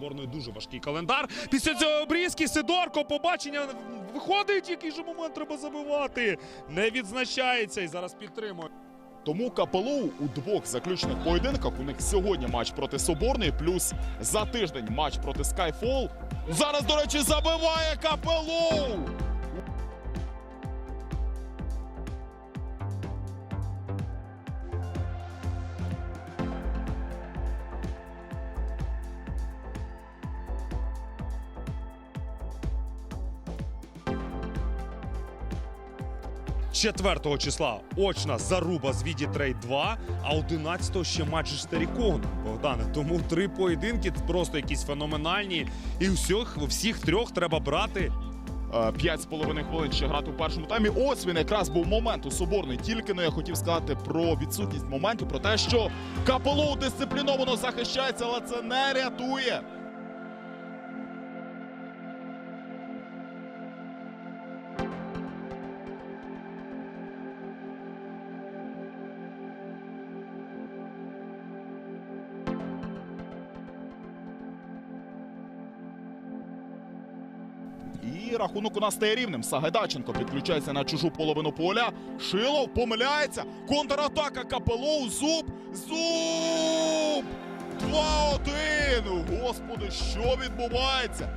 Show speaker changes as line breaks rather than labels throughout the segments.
Борною дуже важкий календар. Після цього обрізки Сидорко побачення виходить, який же момент треба забивати. Не відзначається і зараз підтримує.
Тому Капелоу у двох заключних поєдинках у них сьогодні матч проти Соборної, плюс за тиждень матч проти Скайфол. Зараз, до речі, забиває Капелоу!
4 числа очна заруба з віді трейд 2, а 11-го ще матч Штарікон. Богдане. Тому три поєдинки просто якісь феноменальні. І всіх, всіх трьох треба брати.
Е, п'ять з половиною хвилин ще грати у першому таймі. Ось він якраз був момент у Соборний. Тільки но я хотів сказати про відсутність моментів, про те, що Каполов дисципліновано захищається, але це не рятує. І рахунок у нас стає рівним. Сагайдаченко підключається на чужу половину поля. Шилов помиляється. Контратака Капелоу. Зуб. Зуб! 2-1! Господи, що відбувається?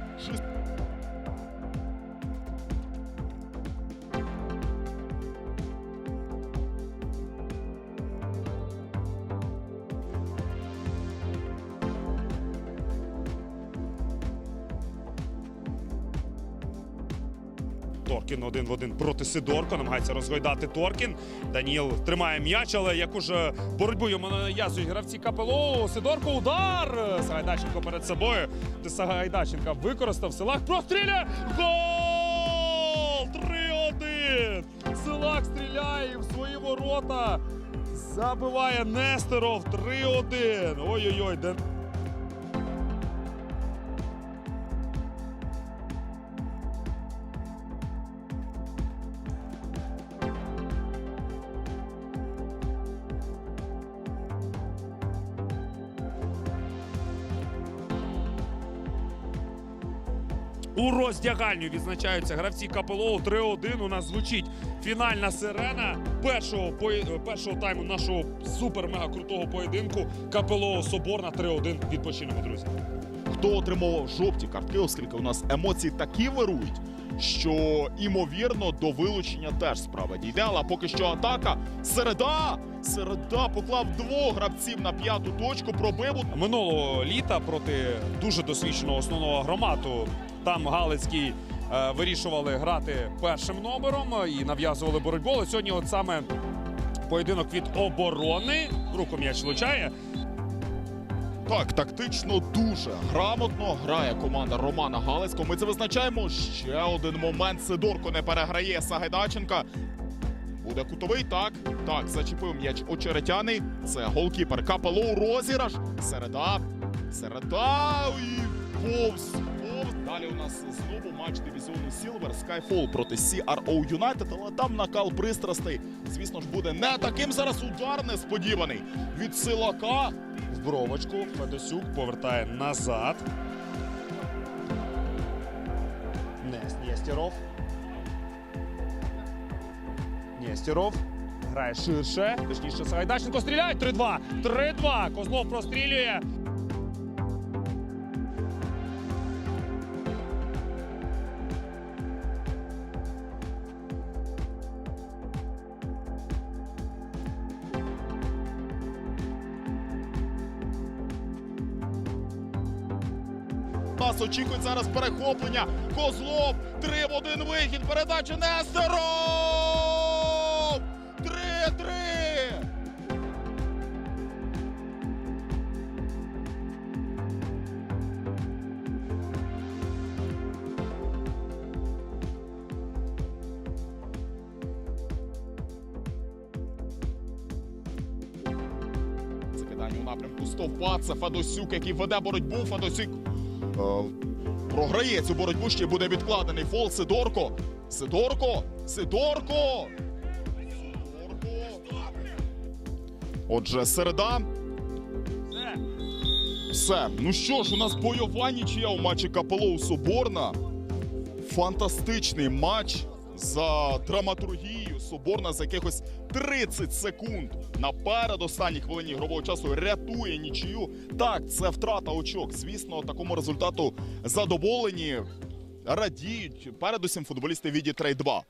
Торкін один в один проти Сидорко. Намагається розгойдати Торкін. Даніл тримає м'яч, але якусь боротьбу йому нав'язують гравці КПЛО. Сидорко удар. Сагайдаченко перед собою. Сагайдаченка використав Силак. Простріляє. Гол! 3-1. Силак стріляє в свої ворота. Забиває Нестеров 3-1. Ой-ой-ой. У роздягальню відзначаються гравці КПЛО 3-1. У нас звучить фінальна сирена першого першого тайму нашого супер-мега крутого поєдинку. КПЛО Соборна 3-1. Відпочинемо, друзі.
Хто отримував жовті картки, оскільки у нас емоції такі вирують, що імовірно до вилучення теж справа дійде. Але поки що атака. Середа! Середа поклав двох гравців на п'яту точку, пробив.
Минулого літа проти дуже досвідченого основного громаду там Галицький е, вирішували грати першим номером е, і нав'язували боротьбу. Але сьогодні, от саме поєдинок від оборони, руку м'яч влучає.
Так, тактично дуже грамотно грає команда Романа Галицького. Ми це визначаємо. Ще один момент. Сидорко не переграє Сагайдаченка. Буде кутовий, так. Так, зачепив м'яч очеретяний. Це голкіпер Капелоу. Розіграш. Середа. Середа. І повз. Далі у нас знову матч дивізіону Сілвер Skyfall проти CRO United, але там накал пристрастей. Звісно ж, буде не таким зараз удар несподіваний від Силака.
В бровочку Федосюк повертає назад. Нес- Нєстєров. Нєстєров. Грає ширше. Точніше, Сагайдаченко стріляє. 3-2. 3-2. Козлов прострілює.
Нас очікують зараз перехоплення. Козлов. Три в один вихід. Передача Нестеров! Три-три! Закидання у напрямку стовпа. Це Федосюк, який веде боротьбу. Федосюк е, програє цю боротьбу. Ще буде відкладений фол. Сидорко. Сидорко! Сидорко! Сидорко! Отже, середа.
Все.
Ну що ж, у нас бойова нічия у матчі КПЛО Соборна. Фантастичний матч за драматургією. Соборна за якихось 30 секунд на останній хвилині ігрового часу рятує нічию. Так, це втрата очок. Звісно, такому результату задоволені, радіють. Передусім футболісти від 2